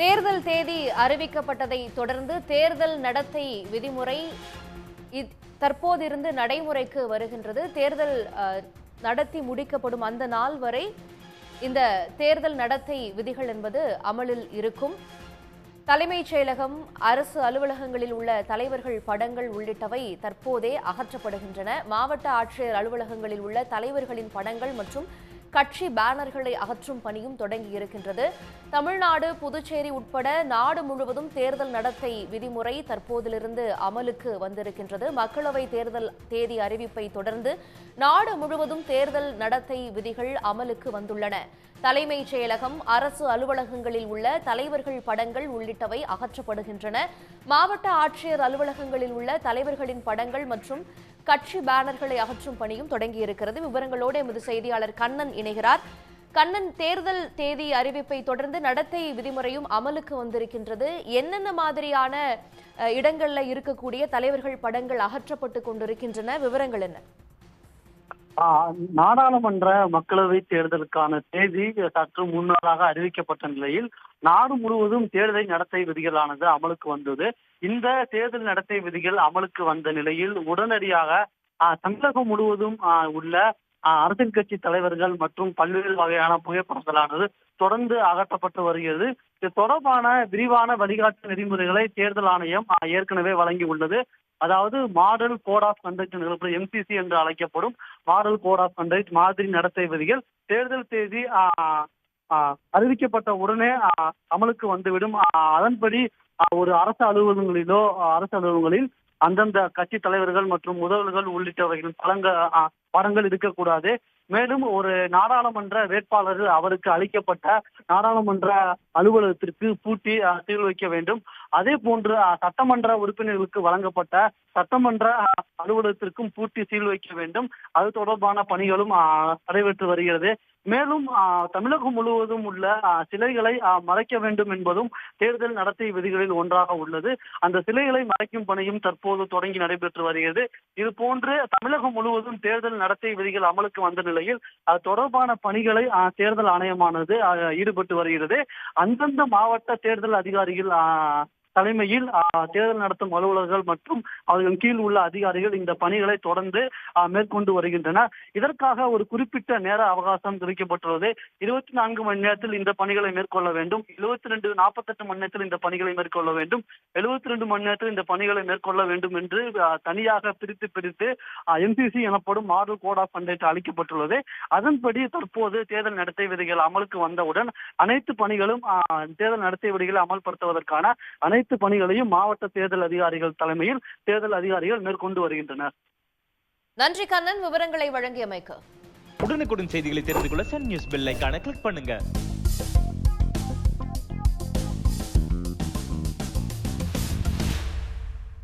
தேர்தல் தேதி அறிவிக்கப்பட்டதை தொடர்ந்து தேர்தல் நடத்தை விதிமுறை தற்போதிருந்து நடைமுறைக்கு வருகின்றது. தேர்தல் நடத்தி முடிக்கப்படும் அந்த நாள் வரை இந்த தேர்தல் நடத்தை விதிகள் என்பது அமலில் இருக்கும். தலைமைச் செயலகம் அரசு அலுவலகங்களில் உள்ள தலைவர்கள் படங்கள் உள்ளிட்டவை தற்போதே அகற்றப்படுகின்றன. மாவட்ட ஆட்சியர் அலுவலகங்களில் உள்ள தலைவர்களின் படங்கள் மற்றும் கட்சி பேனர்களை அகற்றும் பணியும் தொடங்கி இருக்கின்றது. தமிழ்நாடு புதுச்சேரி உட்பட நாடு முழுவதும் தேர்தல் நடத்தை விதிமுறை தற்போதிலிருந்து அமலுக்கு வந்திருக்கின்றது. மக்களவை தேர்தல் தேதி அறிவிப்பை தொடர்ந்து நாடு முழுவதும் தேர்தல் நடத்தை விதிகள் அமலுக்கு வந்துள்ளன. தலைமைச் செயலகம் அரசு அலுவலகங்களில் உள்ள தலைவர்கள் படங்கள் உள்ளிட்டவை அகற்றப்படுகின்றன. மாவட்ட ஆட்சியர் அலுவலகங்களில் உள்ள தலைவர்களின் படங்கள் மற்றும் கட்சி பேனர்களை அகற்றும் பணியும் தொடங்கியிருக்கிறது. விவரங்களோடு எமது செய்தியாளர் கண்ணன் இணைகிறார். கண்ணன் தேர்தல் தேதி அறிவிப்பை தொடர்ந்து நடத்தை விதிமுறையும் அமலுக்கு வந்திருக்கின்றது. என்னென்ன மாதிரியான இடங்கள்ல இருக்கக்கூடிய தலைவர்கள் படங்கள் அகற்றப்பட்டு கொண்டிருக்கின்றன? விவரங்கள் என்ன? நாடாளுமன்ற மக்களவை தேர்தலுக்கான தேதி சற்று முன்னதாக அறிவிக்கப்பட்ட நிலையில் நாடு முழுவதும் தேர்தல் நடத்தை விதிகளானது அமலுக்கு வந்தது. இந்த தேர்தல் நடத்தை விதிகள் அமலுக்கு வந்த நிலையில் உடனடியாக தமிழகம் முழுவதும் உள்ள அரசியல் கட்சி தலைவர்கள் மற்றும் பல்வேறு வகையான புகைப்படங்களானது தொடர்ந்து அகற்றப்பட்டு வருகிறது. இது தொடர்பான விரிவான வழிகாட்டு நெறிமுறைகளை தேர்தல் ஆணையம் ஏற்கனவே வழங்கி உள்ளது. அதாவது model code of conduct MCC என்று அழைக்கப்படும் மாடல் கோட் ஆஃப் கண்டக்ட் மாதிரி நடத்தை விதிகள். தேர்தல் தேதி ஆஹ், அறிவிக்கப்பட்ட உடனே அமலுக்கு வந்துவிடும். அதன்படி ஒரு அரசு அலுவலகங்களிலோ அரசு அலுவலகங்களில் அந்தந்த கட்சி தலைவர்கள் மற்றும் முதல்வர்கள் உள்ளிட்டவர்களின் பலங்க படங்கள் இருக்கக்கூடாது. மேலும் ஒரு நாடாளுமன்ற வேட்பாளர் அவருக்கு அளிக்கப்பட்ட நாடாளுமன்ற அலுவலகத்திற்கு பூட்டி ஆஹ், சீல் வைக்க வேண்டும். அதே போன்று சட்டமன்ற உறுப்பினர்களுக்கு வழங்கப்பட்ட சட்டமன்ற அலுவலகத்திற்கும் பூட்டி சீல் வைக்க வேண்டும். அது தொடர்பான பணிகளும் நடைபெற்று வருகிறது. மேலும் ஆஹ், தமிழகம் முழுவதும் உள்ள சிலைகளை மறைக்க வேண்டும் என்பதும் தேர்தல் நடத்தை விதிகளில் ஒன்றாக உள்ளது. அந்த சிலைகளை மறைக்கும் பணியும் தற்போது தொடங்கி நடைபெற்று வருகிறது. இது போன்று தமிழகம் முழுவதும் தேர்தல் நடத்தை விதிகள் அமலுக்கு வந்த நிலையில் அது தொடர்பான பணிகளை தேர்தல் ஆணையமானது ஆஹ், ஈடுபட்டு வருகிறது. அந்தந்த மாவட்ட தேர்தல் அதிகாரிகள் ஆஹ், தலைமையில் தேர்தல் நடத்தும் அலுவலர்கள் மற்றும் அவர்கள் கீழ் உள்ள அதிகாரிகள் இந்த பணிகளை தொடர்ந்து மேற்கொண்டு வருகின்றனர். இதற்காக ஒரு குறிப்பிட்ட நேர அவகாசம் குறிக்கப்பட்டுள்ளது இருபத்தி நான்கு மணி நேரத்தில் இந்த பணிகளை மேற்கொள்ள வேண்டும். எழுபத்தி ரெண்டு நாற்பத்தெட்டு மணி நேரத்தில் இந்த பணிகளை மேற்கொள்ள வேண்டும். எழுபத்தி ரெண்டு மணி நேரத்தில் இந்த பணிகளை மேற்கொள்ள வேண்டும் என்று தனியாக பிரித்து பிரித்து எம்சிசி எனப்படும் மாடல் கோட் ஆஃப் கண்டக்ட் அளிக்கப்பட்டுள்ளது. அதன்படி தற்போது தேர்தல் நடத்தை விதிகள் அமலுக்கு வந்தவுடன் அனைத்து பணிகளும் தேர்தல் நடத்தை விதிகளை அமல்படுத்துவதற்கான அனைத்து பணிகளையும் மாவட்ட தேர்தல் அதிகாரிகள் தலைமையில் தேர்தல் அதிகாரிகள் மேற்கொண்டு வருகின்றனர். நன்றி கண்ணன் விவரங்களை வழங்கியமைக்கு. உடனுக்குடன் செய்திகளை தெரிந்து கொள்ள சன் நியூஸ் பெல் ஐகானை கிளிக் பண்ணுங்க.